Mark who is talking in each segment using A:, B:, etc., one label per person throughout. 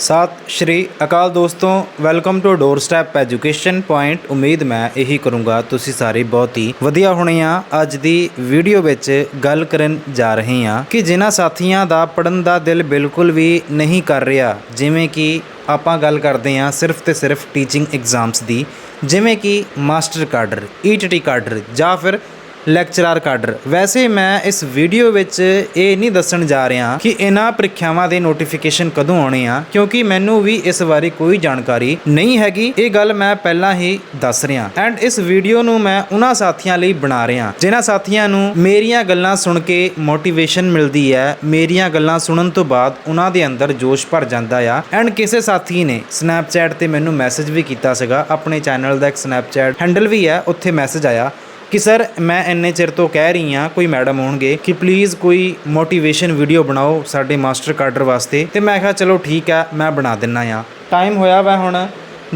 A: ਸਤਿ ਸ਼੍ਰੀ ਅਕਾਲ ਦੋਸਤੋ welcome to doorstep education point ਉਮੀਦ ਮੈਂ ਇਹੀ ਕਰੂੰਗਾ, ਤੁਸੀਂ ਸਾਰੇ ਬਹੁਤ ਹੀ ਵਧੀਆ ਹੋਣੇ ਆ। ਅੱਜ ਦੀ ਵੀਡੀਓ ਵਿੱਚ ਗੱਲ ਕਰਨ ਜਾ ਰਹੇ ਹਾਂ ਕਿ ਜਿਨ੍ਹਾਂ ਸਾਥੀਆਂ ਦਾ ਪੜਨ ਦਾ ਦਿਲ ਬਿਲਕੁਲ ਵੀ ਨਹੀਂ ਕਰ ਰਿਹਾ, ਜਿਵੇਂ ਕਿ ਆਪਾਂ ਗੱਲ ਕਰਦੇ ਹਾਂ ਸਿਰਫ ਤੇ ਸਿਰਫ ਟੀਚਿੰਗ ਐਗਜ਼ਾਮਸ ਦੀ, ਜਿਵੇਂ ਕਿ ਮਾਸਟਰ ਕਾਡਰ ਈਟੀਟੀ ਕਾਡਰ ਜਾਂ ਫਿਰ ਲੈਕਚਰਰ ਕਾਡਰ। ਵੈਸੇ ਮੈਂ ਇਸ ਵੀਡੀਓ ਵਿੱਚ ਇਹ ਨਹੀਂ ਦੱਸਣ ਜਾ ਰਿਹਾ ਕਿ ਇਹਨਾਂ ਪ੍ਰੀਖਿਆਵਾਂ ਦੇ ਨੋਟੀਫਿਕੇਸ਼ਨ ਕਦੋਂ ਆਉਣੇ ਆ, ਕਿਉਂਕਿ ਮੈਨੂੰ ਵੀ ਇਸ ਬਾਰੇ ਕੋਈ ਜਾਣਕਾਰੀ ਨਹੀਂ ਹੈਗੀ। ਇਹ ਗੱਲ ਮੈਂ ਪਹਿਲਾਂ ਹੀ ਦੱਸ ਰਿਹਾ। ਐਂਡ ਇਸ ਵੀਡੀਓ ਨੂੰ ਮੈਂ ਉਹਨਾਂ ਸਾਥੀਆਂ ਲਈ ਬਣਾ ਰਿਹਾ, ਜਿਨ੍ਹਾਂ ਸਾਥੀਆਂ ਨੂੰ ਮੇਰੀਆਂ ਗੱਲਾਂ ਸੁਣ ਕੇ ਮੋਟੀਵੇਸ਼ਨ ਮਿਲਦੀ ਹੈ, ਮੇਰੀਆਂ ਗੱਲਾਂ ਸੁਣਨ ਤੋਂ ਬਾਅਦ ਉਹਨਾਂ ਦੇ ਅੰਦਰ ਜੋਸ਼ ਭਰ ਜਾਂਦਾ ਆ। ਐਂਡ ਕਿਸੇ ਸਾਥੀ ਨੇ ਸਨੈਪਚੈਟ ਤੇ ਮੈਨੂੰ ਮੈਸੇਜ ਵੀ ਕੀਤਾ ਸੀਗਾ, ਆਪਣੇ ਚੈਨਲ ਦਾ ਇੱਕ ਸਨੈਪਚੈਟ ਹੈਂਡਲ ਵੀ ਹੈ, ਉੱਥੇ ਮੈਸੇਜ ਆਇਆ ਕਿ ਸਰ, ਮੈਂ ਇੰਨੇ ਚਿਰ ਤੋਂ ਕਹਿ ਰਹੀ ਹਾਂ, ਕੋਈ ਮੈਡਮ ਹੋਣਗੇ ਕਿ ਪਲੀਜ਼ ਕੋਈ ਮੋਟੀਵੇਸ਼ਨ ਵੀਡੀਓ ਬਣਾਓ ਸਾਡੇ ਮਾਸਟਰ ਕਾਡਰ ਵਾਸਤੇ। ਤੇ ਮੈਂ ਕਿਹਾ, ਚਲੋ ਠੀਕ ਹੈ ਮੈਂ ਬਣਾ ਦਿੰਨਾ ਆ। ਟਾਈਮ ਹੋਇਆ ਵਾ ਹੁਣ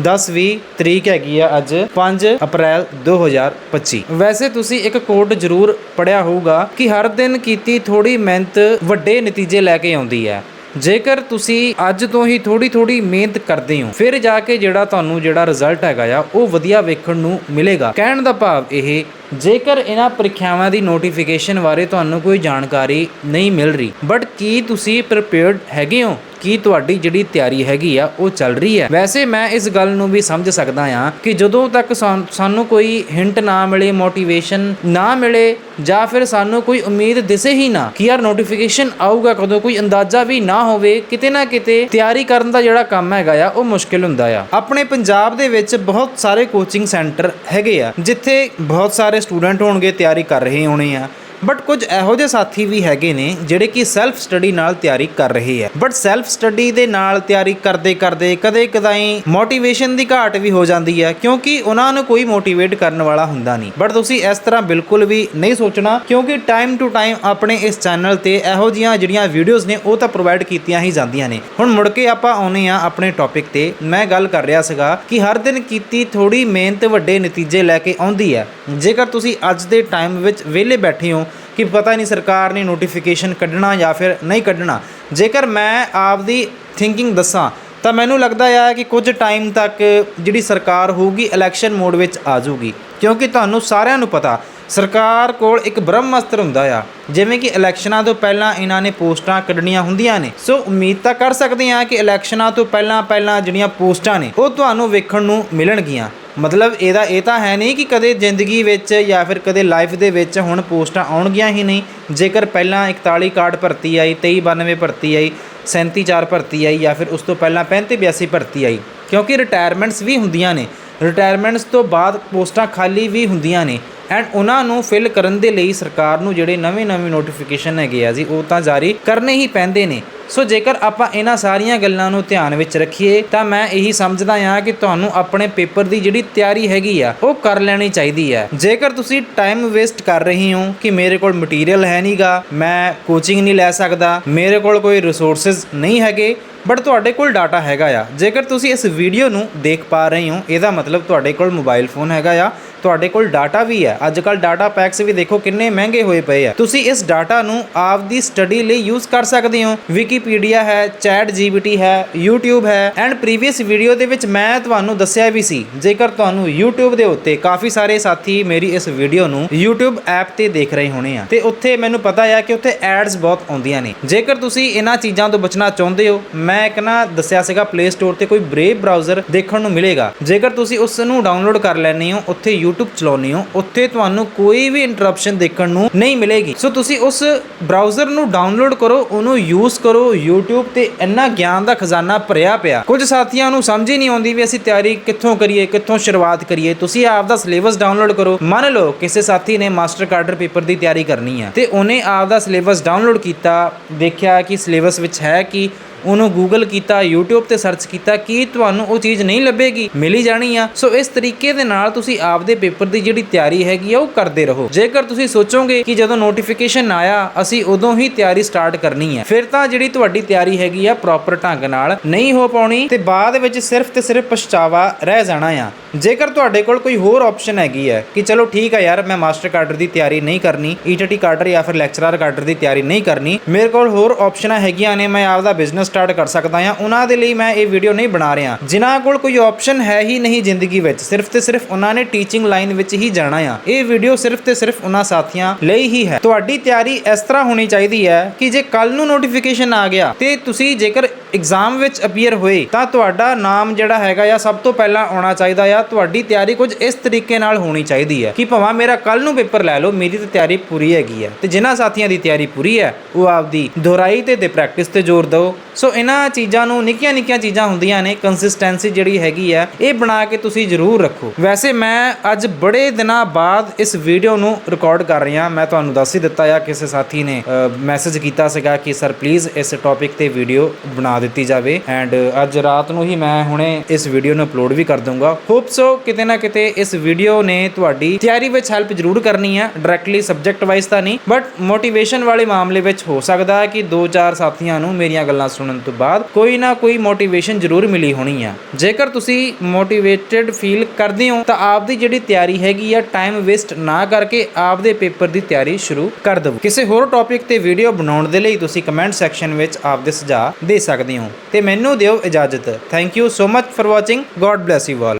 A: 10-20 ਤਰੀਕ ਹੈਗੀ ਆ ਅੱਜ 5 ਅਪ੍ਰੈਲ 2025 ਵੈਸੇ ਤੁਸੀਂ ਇੱਕ ਕੋਡ ਜ਼ਰੂਰ ਪੜਿਆ ਹੋਊਗਾ ਕਿ ਹਰ ਦਿਨ ਕੀਤੀ ਥੋੜੀ ਮਿਹਨਤ ਵੱਡੇ ਨਤੀਜੇ ਲੈ ਕੇ ਆਉਂਦੀ ਹੈ। ਜੇਕਰ ਤੁਸੀਂ ਅੱਜ ਤੋਂ ਹੀ ਥੋੜੀ ਥੋੜੀ ਮਿਹਨਤ ਕਰਦੇ ਹੋ, ਫਿਰ ਜਾ ਕੇ ਜਿਹੜਾ ਤੁਹਾਨੂੰ ਜਿਹੜਾ ਰਿਜ਼ਲਟ ਹੈਗਾ ਆ, ਉਹ ਵਧੀਆ ਵੇਖਣ ਨੂੰ ਮਿਲੇਗਾ। ਕਹਿਣ ਦਾ ਭਾਵ ਇਹ ਜੇਕਰ ਇਹਨਾਂ ਪ੍ਰੀਖਿਆਵਾਂ ਦੀ ਨੋਟੀਫਿਕੇਸ਼ਨ ਬਾਰੇ ਤੁਹਾਨੂੰ ਕੋਈ ਜਾਣਕਾਰੀ ਨਹੀਂ ਮਿਲ ਰਹੀ ਬਟ ਕੀ ਤੁਸੀਂ ਪ੍ਰੀਪੇਅਰਡ ਹੈਗੇ ਹੋ? ਕੀ ਤੁਹਾਡੀ ਜਿਹੜੀ ਤਿਆਰੀ ਹੈਗੀ ਆ, ਉਹ ਚੱਲ ਰਹੀ ਹੈ। ਵੈਸੇ ਮੈਂ ਇਸ ਗੱਲ ਨੂੰ ਵੀ ਸਮਝ ਸਕਦਾ ਆ ਕਿ ਜਦੋਂ ਤੱਕ ਸਾਨੂੰ ਕੋਈ ਹਿੰਟ ਨਾ ਮਿਲੇ ਮੋਟੀਵੇਸ਼ਨ ਨਾ ਮਿਲੇ, ਜਾਂ ਫਿਰ ਸਾਨੂੰ ਕੋਈ ਉਮੀਦ ਦਿਸੇ ਹੀ ਨਾ ਕਿ ਯਾਰ ਨੋਟੀਫਿਕੇਸ਼ਨ ਆਊਗਾ ਕਦੋਂ, ਕੋਈ ਅੰਦਾਜ਼ਾ ਵੀ ਨਾ ਹੋਵੇ, ਕਿਤੇ ਨਾ ਕਿਤੇ ਤਿਆਰੀ ਕਰਨ ਦਾ ਜਿਹੜਾ ਕੰਮ ਹੈਗਾ ਆ, ਉਹ ਮੁਸ਼ਕਿਲ ਹੁੰਦਾ ਆ। ਆਪਣੇ ਪੰਜਾਬ ਦੇ ਵਿੱਚ ਬਹੁਤ ਸਾਰੇ ਕੋਚਿੰਗ ਸੈਂਟਰ ਹੈਗੇ ਆ, ਜਿੱਥੇ ਬਹੁਤ ਸਾਰੇ ਸਟੂਡੈਂਟ ਹੋਣਗੇ, ਤਿਆਰੀ ਕਰ ਰਹੇ ਹੋਣੇ ਆ। ਬਟ ਕੁਝ ਇਹੋ ਜਿਹੇ ਸਾਥੀ ਵੀ ਹੈਗੇ ਨੇ ਜਿਹੜੇ ਕਿ ਸੈਲਫ ਸਟੱਡੀ ਨਾਲ ਤਿਆਰੀ ਕਰ ਰਹੇ ਹੈ। ਬਟ ਸੈਲਫ ਸਟੱਡੀ ਦੇ ਨਾਲ ਤਿਆਰੀ ਕਰਦੇ ਕਰਦੇ ਕਦੇ ਕਦਾਈ ਮੋਟੀਵੇਸ਼ਨ ਦੀ ਘਾਟ ਵੀ ਹੋ ਜਾਂਦੀ ਹੈ ਕਿਉਂਕਿ ਉਹਨਾਂ ਨੂੰ ਕੋਈ ਮੋਟੀਵੇਟ ਕਰਨ ਵਾਲਾ ਹੁੰਦਾ ਨਹੀਂ। ਬਟ ਤੁਸੀਂ ਇਸ ਤਰ੍ਹਾਂ ਬਿਲਕੁਲ ਵੀ ਨਹੀਂ ਸੋਚਣਾ ਕਿਉਂਕਿ ਟਾਈਮ ਟੂ ਟਾਈਮ ਆਪਣੇ ਇਸ ਚੈਨਲ ਤੇ ਇਹੋ ਜਿਹੀਆਂ ਜਿਹੜੀਆਂ ਵੀਡੀਓਜ਼ ਨੇ ਉਹ ਤਾਂ ਪ੍ਰੋਵਾਈਡ ਕੀਤੀਆਂ ਹੀ ਜਾਂਦੀਆਂ ਨੇ। ਹੁਣ ਮੁੜ ਕੇ ਆਪਾਂ ਆਉਨੇ ਆ ਆਪਣੇ ਟੌਪਿਕ ਤੇ। ਮੈਂ ਗੱਲ ਕਰ ਰਿਹਾ ਸੀਗਾ ਕਿ ਹਰ ਦਿਨ ਕੀਤੀ ਥੋੜੀ ਮਿਹਨਤ ਵੱਡੇ ਨਤੀਜੇ ਲੈ ਕੇ ਆਉਂਦੀ ਹੈ। ਜੇਕਰ ਤੁਸੀਂ ਅੱਜ ਦੇ ਟਾਈਮ ਵਿੱਚ ਵਿਹਲੇ ਬੈਠੇ ਹੋ ਕਿ ਪਤਾ ਨਹੀਂ ਸਰਕਾਰ ਨੇ ਨੋਟੀਫਿਕੇਸ਼ਨ ਕੱਢਣਾ ਜਾਂ ਫਿਰ ਨਹੀਂ ਕੱਢਣਾ। ਜੇਕਰ ਮੈਂ ਆਪਦੀ ਥਿੰਕਿੰਗ ਦੱਸਾਂ, ਤਾਂ ਮੈਨੂੰ ਲੱਗਦਾ ਆ ਕਿ ਕੁਝ ਟਾਈਮ ਤੱਕ ਜਿਹੜੀ ਸਰਕਾਰ ਹੋਊਗੀ ਇਲੈਕਸ਼ਨ ਮੋਡ ਵਿੱਚ ਆ ਜਾਊਗੀ। ਕਿਉਂਕਿ ਤੁਹਾਨੂੰ ਸਾਰਿਆਂ ਨੂੰ ਪਤਾ, ਸਰਕਾਰ ਕੋਲ ਇੱਕ ਬ੍ਰਹਮਅਸਤਰ ਹੁੰਦਾ ਆ, ਜਿਵੇਂ ਕਿ ਇਲੈਕਸ਼ਨਾਂ ਤੋਂ ਪਹਿਲਾਂ ਇਹਨਾਂ ਨੇ ਪੋਸਟਾਂ ਕੱਢਣੀਆਂ ਹੁੰਦੀਆਂ ਨੇ। ਸੋ ਉਮੀਦ ਤਾਂ ਕਰ ਸਕਦੇ ਹਾਂ ਕਿ ਇਲੈਕਸ਼ਨਾਂ ਤੋਂ ਪਹਿਲਾਂ ਪਹਿਲਾਂ ਜਿਹੜੀਆਂ ਪੋਸਟਾਂ ਨੇ, ਉਹ ਤੁਹਾਨੂੰ ਵੇਖਣ ਨੂੰ ਮਿਲਣਗੀਆਂ। ਮਤਲਬ ਇਹਦਾ ਇਹ ਤਾਂ ਹੈ ਨਹੀਂ ਕਿ ਕਦੇ ਜ਼ਿੰਦਗੀ ਵਿੱਚ ਜਾਂ ਫਿਰ ਕਦੇ ਲਾਈਫ ਦੇ ਵਿੱਚ ਹੁਣ ਪੋਸਟਾਂ ਆਉਣਗੀਆਂ ਹੀ ਨਹੀਂ। ਜੇਕਰ ਪਹਿਲਾਂ 41 ਕਾਰਡ ਭਰਤੀ ਆਈ 2392 ਭਰਤੀ ਆਈ 37 ਭਰਤੀ ਆਈ ਜਾਂ ਫਿਰ ਉਸ ਤੋਂ ਪਹਿਲਾਂ 35 82 ਭਰਤੀ ਆਈ। ਕਿਉਂਕਿ ਰਿਟਾਇਰਮੈਂਟਸ ਵੀ ਹੁੰਦੀਆਂ ਨੇ। ਰਿਟਾਇਰਮੈਂਟਸ ਤੋਂ ਬਾਅਦ ਪੋਸਟਾਂ ਖਾਲੀ ਵੀ ਹੁੰਦੀਆਂ ਨੇ। ਐਂਡ ਉਹਨਾਂ ਨੂੰ ਫਿਲ ਕਰਨ ਦੇ ਲਈ ਸਰਕਾਰ ਨੂੰ ਜਿਹੜੇ ਨਵੇਂ-ਨਵੇਂ ਨੋਟੀਫਿਕੇਸ਼ਨ ਹੈਗੇ ਆ ਜੀ, ਉਹ ਤਾਂ ਜਾਰੀ ਕਰਨੇ ਹੀ ਪੈਂਦੇ ਨੇ। ਸੋ ਜੇਕਰ ਆਪਾਂ ਇਹਨਾਂ ਸਾਰੀਆਂ ਗੱਲਾਂ ਨੂੰ ਧਿਆਨ ਵਿੱਚ ਰੱਖੀਏ, ਤਾਂ ਮੈਂ ਇਹੀ ਸਮਝਦਾ ਹਾਂ ਕਿ ਤੁਹਾਨੂੰ ਆਪਣੇ ਪੇਪਰ ਦੀ ਜਿਹੜੀ ਤਿਆਰੀ ਹੈਗੀ ਆ, ਉਹ ਕਰ ਲੈਣੀ ਚਾਹੀਦੀ ਹੈ ਜੇਕਰ ਤੁਸੀਂ ਟਾਈਮ ਵੇਸਟ ਕਰ ਰਹੇ ਹੋ ਕਿ ਮੇਰੇ ਕੋਲ ਮਟੀਰੀਅਲ ਹੈ ਨਹੀਂਗਾ ਮੈਂ ਕੋਚਿੰਗ ਨਹੀਂ ਲੈ ਸਕਦਾ, ਮੇਰੇ ਕੋਲ ਕੋਈ ਰਿਸੋਰਸਸ ਨਹੀਂ ਹੈਗੇ ਬਟ ਤੁਹਾਡੇ ਕੋਲ ਡਾਟਾ ਹੈਗਾ ਆ। ਜੇਕਰ ਤੁਸੀਂ ਇਸ ਵੀਡੀਓ ਨੂੰ ਦੇਖ ਪਾ ਰਹੇ ਹੋ, ਇਹਦਾ ਮਤਲਬ ਤੁਹਾਡੇ ਕੋਲ ਮੋਬਾਈਲ ਫੋਨ ਹੈਗਾ ਆ। ਤੁਹਾਡੇ ਕੋਲ ਡਾਟਾ ਵੀ ਹੈ। ਅੱਜ ਕੱਲ ਡਾਟਾ ਪੈਕਸ ਵੀ ਦੇਖੋ ਕਿੰਨੇ ਮਹਿੰਗੇ ਹੋਏ ਪਏ ਆ। ਤੁਸੀਂ ਇਸ ਡਾਟਾ ਨੂੰ ਆਪਦੀ ਸਟੱਡੀ ਲਈ ਯੂਜ਼ ਕਰ ਸਕਦੇ ਹੋ। ਵਿਕੀਪੀਡੀਆ ਹੈ ਚੈਟ ਜੀਪੀਟੀ ਹੈ, YouTube ਹੈ। ਐਂਡ ਪ੍ਰੀਵੀਅਸ ਵੀਡੀਓ ਦੇ ਵਿੱਚ ਮੈਂ ਤੁਹਾਨੂੰ ਦੱਸਿਆ ਵੀ ਸੀ। ਜੇਕਰ ਤੁਹਾਨੂੰ YouTube ਦੇ ਉੱਤੇ ਕਾਫੀ ਸਾਰੇ ਸਾਥੀ ਮੇਰੀ ਇਸ ਵੀਡੀਓ ਨੂੰ YouTube ਐਪ ਤੇ ਦੇਖ ਰਹੇ ਹੋਣੇ ਆ, ਤੇ ਉੱਥੇ ਮੈਨੂੰ ਪਤਾ ਹੈ ਕਿ ਉੱਥੇ ਐਡਸ ਬਹੁਤ ਆਉਂਦੀਆਂ ਨੇ। ਜੇਕਰ ਤੁਸੀਂ ਇਹਨਾਂ ਚੀਜ਼ਾਂ ਤੋਂ ਬਚਣਾ ਚਾਹੁੰਦੇ ਹੋ, ਮੈਂ ਇੱਕ ਨਾ ਦੱਸਿਆ ਸੀਗਾ ਪਲੇ ਸਟੋਰ ਤੇ ਕੋਈ ਬ੍ਰੇਵ ਬ੍ਰਾਊਜ਼ਰ ਦੇਖਣ ਨੂੰ ਮਿਲੇਗਾ। ਜੇਕਰ ਤੁਸੀਂ ਉਸ ਨੂੰ ਡਾਊਨਲੋਡ ਕਰ ਲੈਣੇ ਹੋ, ਉੱਥੇ YouTube ਚਲਾਉਂਦੇ ਹੋ, ਉੱਥੇ ਤੁਹਾਨੂੰ ਕੋਈ ਵੀ ਇੰਟਰਰਪਸ਼ਨ ਦੇਖਣ ਨੂੰ ਨਹੀਂ ਮਿਲੇਗੀ। ਸੋ ਤੁਸੀਂ ਉਸ ਬ੍ਰਾਊਜ਼ਰ ਨੂੰ ਡਾਊਨਲੋਡ ਕਰੋ, ਉਹਨੂੰ ਯੂਜ਼ ਕਰੋ, YouTube ਤੇ ਇੰਨਾ ਗਿਆਨ ਦਾ ਖਜ਼ਾਨਾ ਭਰਿਆ ਪਿਆ। ਕੁਝ ਸਾਥੀਆਂ ਨੂੰ ਸਮਝ ਹੀ ਨਹੀਂ ਆਉਂਦੀ ਵੀ ਅਸੀਂ ਤਿਆਰੀ ਕਿੱਥੋਂ ਕਰੀਏ, ਕਿੱਥੋਂ ਸ਼ੁਰੂਆਤ ਕਰੀਏ। ਤੁਸੀਂ ਆਪ ਦਾ ਸਿਲੇਬਸ ਡਾਊਨਲੋਡ ਕਰੋ। ਮੰਨ ਲਓ, ਕਿਸੇ ਸਾਥੀ ਨੇ ਮਾਸਟਰ ਕਾਡਰ ਪੇਪਰ ਦੀ ਤਿਆਰੀ ਕਰਨੀ ਹੈ ਤੇ ਉਹਨੇ ਆਪ ਦਾ ਸਿਲੇਬਸ ਡਾਊਨਲੋਡ ਕੀਤਾ ਦੇਖਿਆ ਕਿ ਸਿਲੇਬਸ ਵਿੱਚ ਹੈ ਕਿ ਉਹਨੂੰ ਗੂਗਲ ਕੀਤਾ, YouTube ਤੇ ਸਰਚ ਕੀਤਾ ਕਿ ਤੁਹਾਨੂੰ ਉਹ ਚੀਜ਼ ਨਹੀਂ ਲੱਭੇਗੀ, ਮਿਲੀ ਜਾਣੀ ਆ। ਸੋ ਇਸ ਤਰੀਕੇ ਦੇ ਨਾਲ ਤੁਸੀਂ ਆਪਦੇ ਪੇਪਰ ਦੀ ਜਿਹੜੀ ਤਿਆਰੀ ਹੈਗੀ ਆ, ਉਹ ਕਰਦੇ ਰਹੋ। ਜੇਕਰ ਤੁਸੀਂ ਸੋਚੋਗੇ ਕਿ ਜਦੋਂ ਨੋਟੀਫਿਕੇਸ਼ਨ ਆਇਆ, ਅਸੀਂ ਉਦੋਂ ਹੀ ਤਿਆਰੀ ਸਟਾਰਟ ਕਰਨੀ ਹੈ ਫਿਰ ਤਾਂ ਜਿਹੜੀ ਤੁਹਾਡੀ ਤਿਆਰੀ ਹੈਗੀ ਆ ਪ੍ਰੋਪਰ ਢੰਗ ਨਾਲ ਨਹੀਂ ਹੋ ਪਾਉਣੀ ਤੇ ਬਾਅਦ ਵਿੱਚ ਸਿਰਫ ਤੇ ਸਿਰਫ ਪਛਤਾਵਾ ਰਹਿ ਜਾਣਾ ਆ। ਜੇਕਰ ਤੁਹਾਡੇ ਕੋਲ ਕੋਈ ਹੋਰ ਆਪਸ਼ਨ ਹੈਗੀ ਹੈ ਕਿ ਚਲੋ ਠੀਕ ਆ ਯਾਰ, ਮੈਂ ਮਾਸਟਰ ਕਾਡਰ ਦੀ ਤਿਆਰੀ ਨਹੀਂ ਕਰਨੀ ਈਟੀਟੀ ਕਾਡਰ ਜਾਂ ਫਿਰ ਲੈਕਚਰਰ ਕਾਡਰ ਦੀ ਤਿਆਰੀ ਨਹੀਂ ਕਰਨੀ, ਮੇਰੇ ਕੋਲ ਹੋਰ ਆਪਸ਼ਨਾਂ ਹੈਗੀਆਂ ਨੇ, ਮੈਂ ਆਪਦਾ ਬਿਜ਼ਨਸ ਸਟਾਰਟ ਕਰ ਸਕਦਾ ਹਾਂ। ਉਹਨਾਂ ਦੇ ਲਈ ਮੈਂ ਇਹ ਵੀਡੀਓ ਨਹੀਂ ਬਣਾ ਰਿਹਾ। ਜਿਨ੍ਹਾਂ ਕੋਲ ਕੋਈ ਆਪਸ਼ਨ ਹੈ ਹੀ ਨਹੀਂ ਜ਼ਿੰਦਗੀ ਵਿੱਚ। ਸਿਰਫ ਤੇ ਸਿਰਫ ਉਹਨਾਂ ਨੇ ਟੀਚਿੰਗ ਲਾਈਨ ਵਿੱਚ ਹੀ ਜਾਣਾ ਆ। ਇਹ ਵੀਡੀਓ ਸਿਰਫ ਤੇ ਸਿਰਫ ਉਹਨਾਂ ਸਾਥੀਆਂ ਲਈ ਹੀ ਹੈ। ਤੁਹਾਡੀ ਤਿਆਰੀ ਇਸ ਤਰ੍ਹਾਂ ਹੋਣੀ ਚਾਹੀਦੀ ਹੈ ਕਿ ਜੇ ਕੱਲ ਨੂੰ ਨੋਟੀਫਿਕੇਸ਼ਨ ਆ ਗਿਆ ਤੇ ਤੁਸੀਂ ਜੇਕਰ ਐਗਜ਼ਾਮ ਵਿੱਚ ਅਪੀਅਰ ਹੋਏ, ਤਾਂ ਤੁਹਾਡਾ ਨਾਮ ਜਿਹੜਾ ਹੈਗਾ ਆ, ਸਭ ਤੋਂ ਪਹਿਲਾਂ ਆਉਣਾ ਚਾਹੀਦਾ ਆ। ਤੁਹਾਡੀ ਤਿਆਰੀ ਕੁਝ ਇਸ ਤਰੀਕੇ ਨਾਲ ਹੋਣੀ ਚਾਹੀਦੀ ਹੈ ਕਿ ਭਾਵੇਂ ਮੇਰਾ ਕੱਲ ਨੂੰ ਪੇਪਰ ਲੈ ਲਓ, ਮੇਰੀ ਤਾਂ ਤਿਆਰੀ ਪੂਰੀ ਹੈਗੀ ਹੈ। ਤੇ ਜਿਨ੍ਹਾਂ ਸਾਥੀਆਂ ਦੀ ਤਿਆਰੀ ਪੂਰੀ ਹੈ, ਉਹ ਆਪਦੀ ਦੁਹਰਾਈ ਤੇ ਤੇ ਪ੍ਰੈਕਟਿਸ ਤੇ ਜ਼ੋਰ ਦਿਓ। ਸੋ ਇਹਨਾਂ ਚੀਜ਼ਾਂ ਨੂੰ ਨਿੱਕੀਆਂ ਨਿੱਕੀਆਂ ਚੀਜ਼ਾਂ ਹੁੰਦੀਆਂ ਨੇ ਕੰਸਿਸਟੈਂਸੀ ਜਿਹੜੀ ਹੈਗੀ ਆ, ਇਹ ਬਣਾ ਕੇ ਤੁਸੀਂ ਜ਼ਰੂਰ ਰੱਖੋ। ਵੈਸੇ ਮੈਂ ਅੱਜ ਬੜੇ ਦਿਨਾਂ ਬਾਅਦ ਇਸ ਵੀਡੀਓ ਨੂੰ ਰਿਕਾਰਡ ਕਰ ਰਿਹਾ ਮੈਂ ਤੁਹਾਨੂੰ ਦੱਸ ਹੀ ਦਿੱਤਾ ਆ, ਕਿਸੇ ਸਾਥੀ ਨੇ ਮੈਸੇਜ ਕੀਤਾ ਸੀਗਾ ਕਿ ਸਰ ਪਲੀਜ਼ ਇਸ ਟੌਪਿਕ ਤੇ ਵੀਡੀਓ ਬਣਾ ਦਿੱਤੀ ਜਾਵੇ। ਐਂਡ ਅੱਜ ਰਾਤ ਨੂੰ ਹੀ ਮੈਂ ਹੁਣੇ ਇਸ ਵੀਡੀਓ ਨੂੰ ਅਪਲੋਡ ਵੀ ਕਰ ਦੂੰਗਾ ਹੋਪ ਸੋ ਕਿਤੇ ਨਾ ਕਿਤੇ ਇਸ ਵੀਡੀਓ ਨੇ ਤੁਹਾਡੀ ਤਿਆਰੀ ਵਿੱਚ ਹੈਲਪ ਜ਼ਰੂਰ ਕਰਨੀ ਹੈ ਡਾਇਰੈਕਟਲੀ ਸਬਜੈਕਟ ਵਾਈਜ਼ ਤਾਂ ਨਹੀਂ ਬਟ ਮੋਟੀਵੇਸ਼ਨ ਵਾਲੇ ਮਾਮਲੇ ਵਿੱਚ ਹੋ ਸਕਦਾ ਹੈ ਕਿ ਦੋ ਚਾਰ ਸਾਥੀਆਂ ਨੂੰ ਮੇਰੀਆਂ ਗੱਲਾਂ ਸੁਣਨ ਸੁਣਨ ਤੋਂ ਬਾਅਦ ਕੋਈ ਨਾ ਕੋਈ ਮੋਟੀਵੇਸ਼ਨ ਜ਼ਰੂਰ ਮਿਲੀ ਹੋਣੀ ਆ। ਜੇਕਰ ਤੁਸੀਂ ਮੋਟੀਵੇਟਿਡ ਫੀਲ ਕਰਦੇ ਹੋ, ਤਾਂ ਆਪਦੀ ਜਿਹੜੀ ਤਿਆਰੀ ਹੈਗੀ ਆ ਟਾਈਮ ਵੇਸਟ ਨਾ ਕਰਕੇ ਆਪਦੇ ਪੇਪਰ ਦੀ ਤਿਆਰੀ ਸ਼ੁਰੂ ਕਰ ਦਿਓ ਕਿਸੇ ਹੋਰ ਟੌਪਿਕ ਤੇ ਵੀਡੀਓ ਬਣਾਉਣ ਦੇ ਲਈ ਤੁਸੀਂ ਕਮੈਂਟ ਸੈਕਸ਼ਨ ਵਿੱਚ ਆਪਦੇ ਸੁਝਾਅ ਦੇ ਸਕਦੇ ਹੋ। ਤੇ ਮੈਨੂੰ ਦਿਓ ਇਜਾਜ਼ਤ। Thank you so much for watching god bless you all